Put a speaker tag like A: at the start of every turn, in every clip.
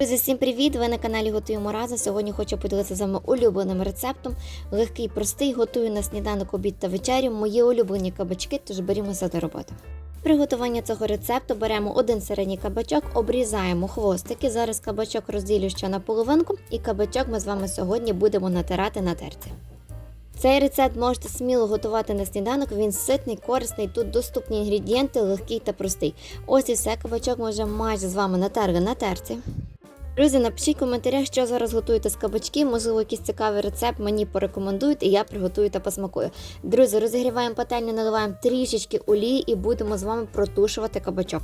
A: Друзі, всім привіт! Ви на каналі Готуємо разом. Сьогодні хочу поділитися з вами улюбленим рецептом. Легкий, простий, готую на сніданок, обід та вечерю. Мої улюблені кабачки, тож берімося до роботи. Приготування цього рецепту беремо один середній кабачок, обрізаємо хвостики. Зараз кабачок розділю ще на половинку, і кабачок ми з вами сьогодні будемо натирати на терці. Цей рецепт можете сміло готувати на сніданок. Він ситний, корисний. Тут доступні інгредієнти, легкий та простий. Ось і все кабачок ми вже майже з вами натерли на терці. Друзі, напишіть в коментарях, що зараз готуєте з кабачків. Можливо, якийсь цікавий рецепт мені порекомендують, і я приготую та посмакую. Друзі, розігріваємо пательню, наливаємо трішечки олії і будемо з вами протушувати кабачок.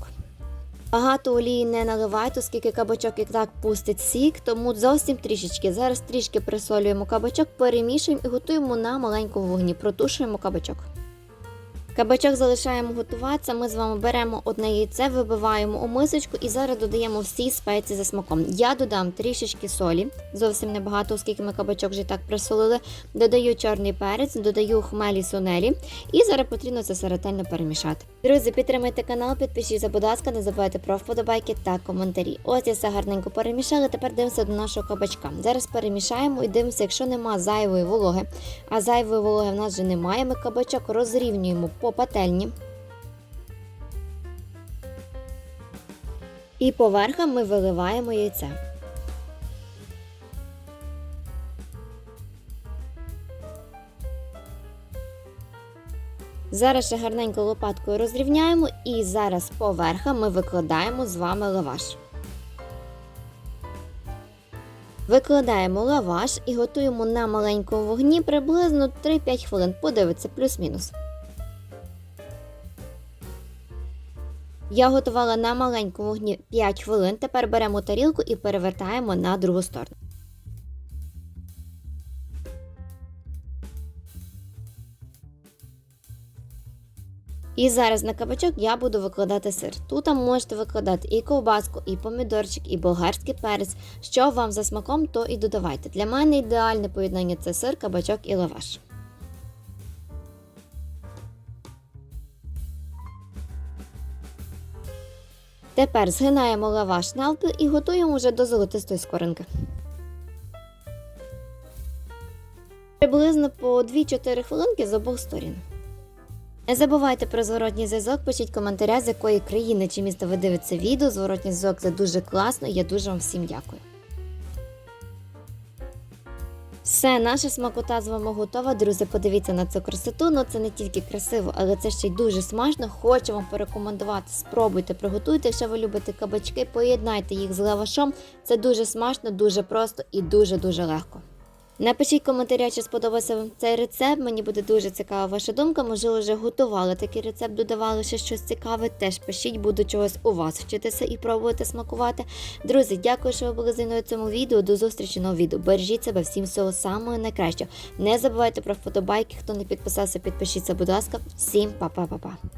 A: Багато олії не наливайте, оскільки кабачок і так пустить сік, тому зовсім трішечки. Зараз трішки присолюємо кабачок, перемішуємо і готуємо на маленькому вогні. Протушуємо кабачок. Кабачок залишаємо готуватися. Ми з вами беремо одне яйце, вибиваємо у мисочку і зараз додаємо всі спеції за смаком. Я додам трішечки солі, зовсім небагато, оскільки ми кабачок вже так присолили. Додаю чорний перець, додаю хмелі сунелі і зараз потрібно це все ретельно перемішати. Друзі, підтримайте канал, підпишіться, будь ласка, не забувайте про вподобайки та коментарі. Ось я все гарненько перемішала. Тепер дивимося до нашого кабачка. Зараз перемішаємо і дивимося, якщо нема зайвої вологи, а зайвої вологи в нас вже немає. Ми кабачок розрівнюємо по пательні. І поверхом ми виливаємо яйце. Зараз ще гарненько лопаткою розрівняємо і зараз поверха ми викладаємо з вами лаваш. Викладаємо лаваш і готуємо на маленькому вогні приблизно 3-5 хвилин. Подивиться плюс-мінус. Я готувала на маленькому вогні 5 хвилин. Тепер беремо тарілку і перевертаємо на другу сторону. І зараз на кабачок я буду викладати сир. Тут можете викладати і ковбаску, і помідорчик, і болгарський перець. Що вам за смаком, то і додавайте. Для мене ідеальне поєднання це сир, кабачок і лаваш. Тепер згинаємо лаваш навпіл і готуємо вже до золотистої скоринки. Приблизно по 2-4 хвилинки з обох сторін. Не забувайте про зворотній зв'язок, пишіть коментаря, з якої країни чи міста ви дивитеся відео. Зворотній зв'язок це дуже класно, я дуже вам всім дякую. Все, наша смакота з вами готова. Друзі, подивіться на цю красоту. Ну це не тільки красиво, але це ще й дуже смачно. Хочу вам порекомендувати. Спробуйте, приготуйте, якщо ви любите кабачки, поєднайте їх з лавашом. Це дуже смачно, дуже просто і дуже-дуже легко. Напишіть коментаря, чи сподобався вам цей рецепт. Мені буде дуже цікава ваша думка. Можливо, вже готували такий рецепт, додавали ще щось цікаве. Теж пишіть, буду чогось у вас вчитися і пробувати смакувати. Друзі, дякую, що ви були зі мною в цьому відео. До зустрічі на відео. Бережіть себе всім всього самого найкращого. Не забувайте про вподобайки. Хто не підписався, підпишіться, будь ласка. Всім па-па-па-па.